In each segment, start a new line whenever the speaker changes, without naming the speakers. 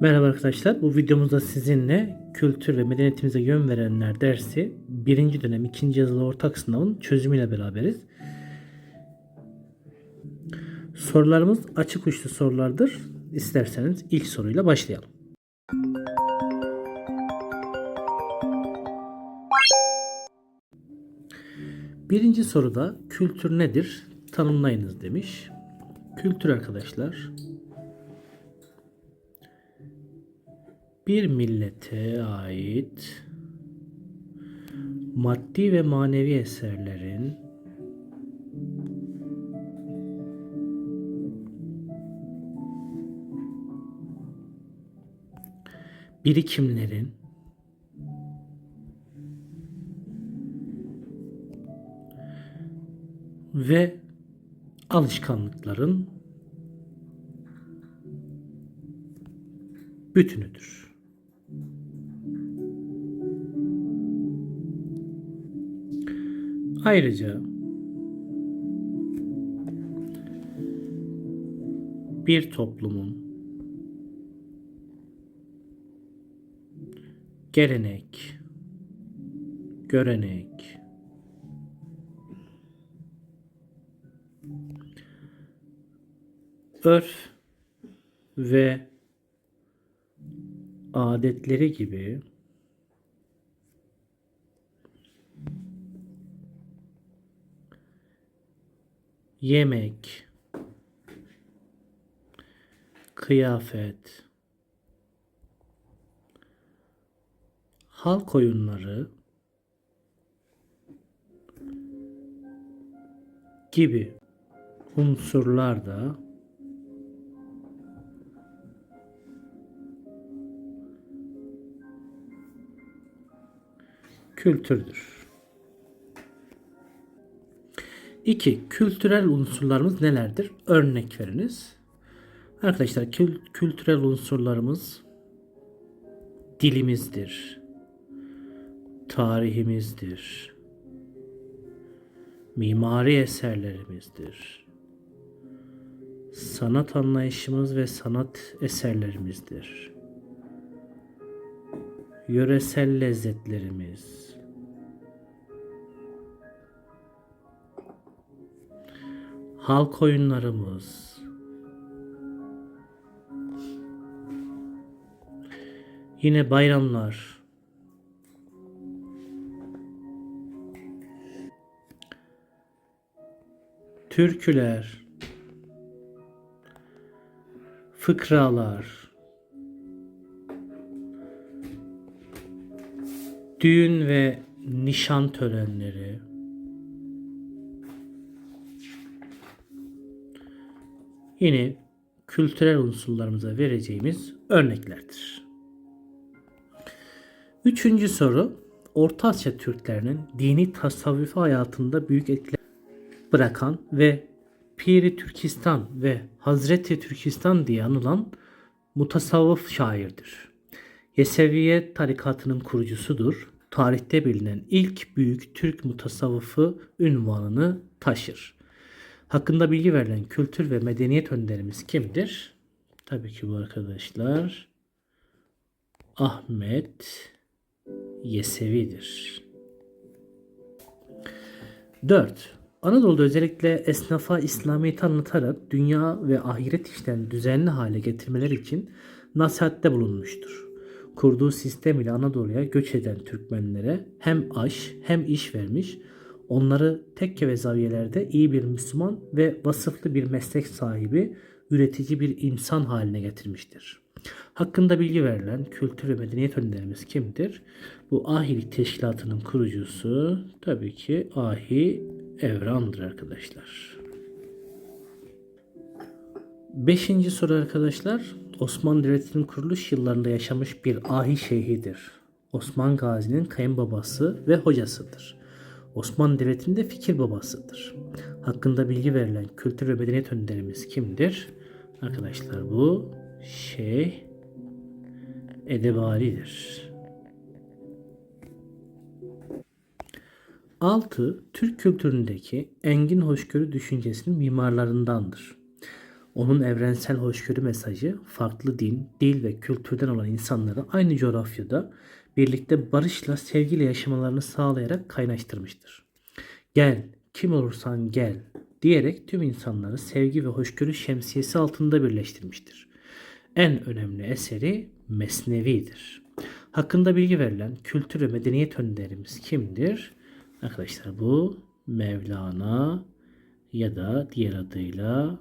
Merhaba arkadaşlar. Bu videomuzda sizinle kültür ve medeniyetimize yön verenler dersi birinci dönem ikinci yazılı ortak sınavın çözümüyle beraberiz. Sorularımız açık uçlu sorulardır. İsterseniz ilk soruyla başlayalım. Birinci soruda kültür nedir? Tanımlayınız demiş. Kültür arkadaşlar bir millete ait maddi ve manevi eserlerin birikimlerin ve alışkanlıkların bütünüdür. Ayrıca bir toplumun gelenek, görenek, örf ve adetleri gibi yemek, kıyafet, halk oyunları. Gibi unsurlar da. Kültürdür. 2. Kültürel unsurlarımız nelerdir? Örnek veriniz. Arkadaşlar kül- kültürel unsurlarımız dilimizdir. Tarihimizdir. Mimari eserlerimizdir. Sanat anlayışımız ve sanat eserlerimizdir. Yöresel lezzetlerimiz. Halk oyunlarımız. Yine bayramlar. Türküler. Fıkralar. Düğün ve nişan törenleri. Yine kültürel unsurlarımıza vereceğimiz örneklerdir. Üçüncü soru, Orta Asya Türklerinin dini tasavvufi hayatında büyük etkiler bırakan ve Piri Türkistan ve Hazreti Türkistan diye anılan mutasavvıf şairdir. Yeseviye tarikatının kurucusudur. Tarihte bilinen ilk büyük Türk mutasavvıfı ünvanını taşır. Hakkında bilgi verilen kültür ve medeniyet önderimiz kimdir? Tabii ki bu arkadaşlar Ahmet Yesevi'dir. 4. Anadolu'da özellikle esnafa İslamiyet'i anlatarak dünya ve ahiret işlerini düzenli hale getirmeleri için nasihatte bulunmuştur. Kurduğu sistem ile Anadolu'ya göç eden Türkmenlere hem aş hem iş vermiş, onları tekke ve zaviyelerde iyi bir Müslüman ve vasıflı bir meslek sahibi, üretici bir insan haline getirmiştir. Hakkında bilgi verilen kültür ve medeniyet önderimiz kimdir? Bu ahilik teşkilatının kurucusu tabii ki Ahi Evran'dır arkadaşlar. Beşinci soru arkadaşlar. Osmanlı Devleti'nin kuruluş yıllarında yaşamış bir ahi şeyhidir. Osman Gazi'nin kayınbabası ve hocasıdır. Osmanlı Devleti'nin de fikir babasıdır. Hakkında bilgi verilen kültür ve medeniyet önderimiz kimdir? Arkadaşlar bu Şeyh Edebali'dir. 6. Türk kültüründeki engin hoşgörü düşüncesinin mimarlarındandır. Onun evrensel hoşgörü mesajı farklı din, dil ve kültürden olan insanları aynı coğrafyada birlikte barışla, sevgiyle yaşamalarını sağlayarak kaynaştırmıştır. Gel, kim olursan gel diyerek tüm insanları sevgi ve hoşgörü şemsiyesi altında birleştirmiştir. En önemli eseri Mesnevi'dir. Hakkında bilgi verilen kültür ve medeniyet önderimiz kimdir? Arkadaşlar bu Mevlana ya da diğer adıyla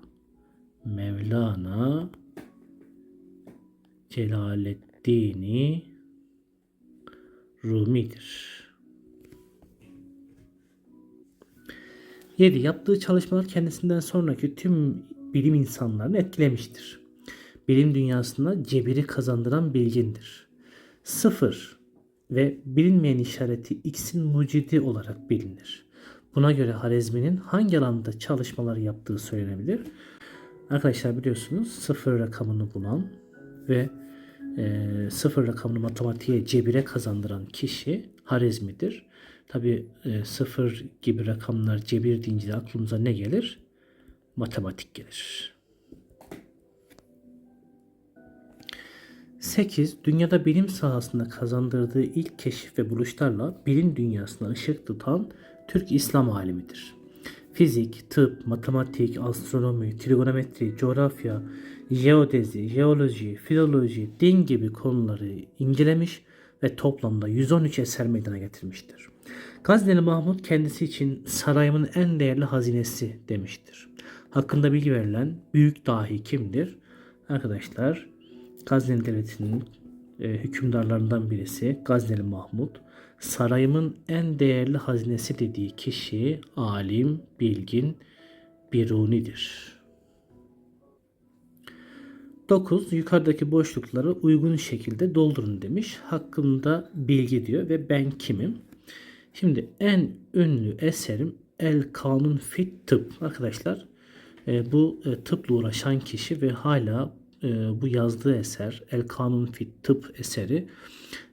Mevlana Celaleddini Rumi'dir. 7. Yaptığı çalışmalar kendisinden sonraki tüm bilim insanlarını etkilemiştir. Bilim dünyasında cebiri kazandıran bilgindir. 0 ve bilinmeyen işareti X'in mucidi olarak bilinir. Buna göre Harezmi'nin hangi alanda çalışmalar yaptığı söylenebilir? Arkadaşlar biliyorsunuz sıfır rakamını bulan ve e, sıfır rakamını matematiğe cebire kazandıran kişi Harezmi'dir. Tabi e, sıfır gibi rakamlar cebir deyince de aklımıza ne gelir? Matematik gelir. 8. Dünyada bilim sahasında kazandırdığı ilk keşif ve buluşlarla bilim dünyasına ışık tutan Türk İslam alimidir. Fizik, tıp, matematik, astronomi, trigonometri, coğrafya, jeodezi, jeoloji, filoloji, din gibi konuları incelemiş ve toplamda 113 eser meydana getirmiştir. Gazneli Mahmut kendisi için sarayımın en değerli hazinesi demiştir. Hakkında bilgi verilen büyük dahi kimdir? Arkadaşlar Gazneli Devleti'nin e, hükümdarlarından birisi Gazneli Mahmut. Sarayımın en değerli hazinesi dediği kişi alim, bilgin, birunidir. 9. Yukarıdaki boşlukları uygun şekilde doldurun demiş. Hakkında bilgi diyor ve ben kimim? Şimdi en ünlü eserim El Kanun Fit Tıp. Arkadaşlar e, bu e, tıpla uğraşan kişi ve hala e, bu yazdığı eser El Kanun Fit Tıp eseri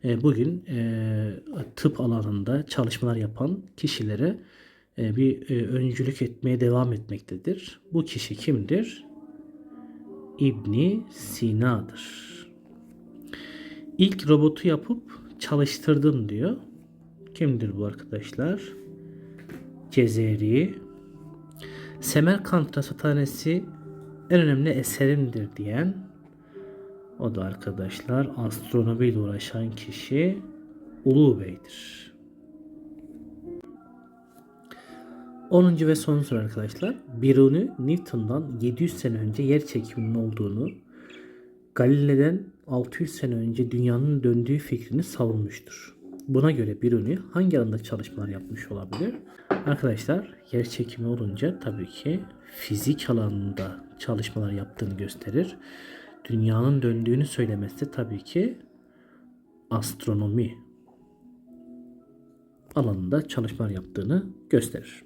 e, bugün e, tıp alanında çalışmalar yapan kişilere e, bir e, öncülük etmeye devam etmektedir. Bu kişi kimdir? İbni Sina'dır. İlk robotu yapıp çalıştırdım diyor. Kimdir bu arkadaşlar? Cezeri. Semerkant Rasathanesi en önemli eserimdir diyen o da arkadaşlar astronomiyle uğraşan kişi Ulu Bey'dir. 10. ve son soru arkadaşlar. Biruni Newton'dan 700 sene önce yer çekiminin olduğunu, Galile'den 600 sene önce dünyanın döndüğü fikrini savunmuştur. Buna göre Biruni hangi alanda çalışmalar yapmış olabilir? Arkadaşlar yer çekimi olunca tabii ki fizik alanında çalışmalar yaptığını gösterir. Dünyanın döndüğünü söylemesi tabii ki astronomi alanında çalışmalar yaptığını gösterir.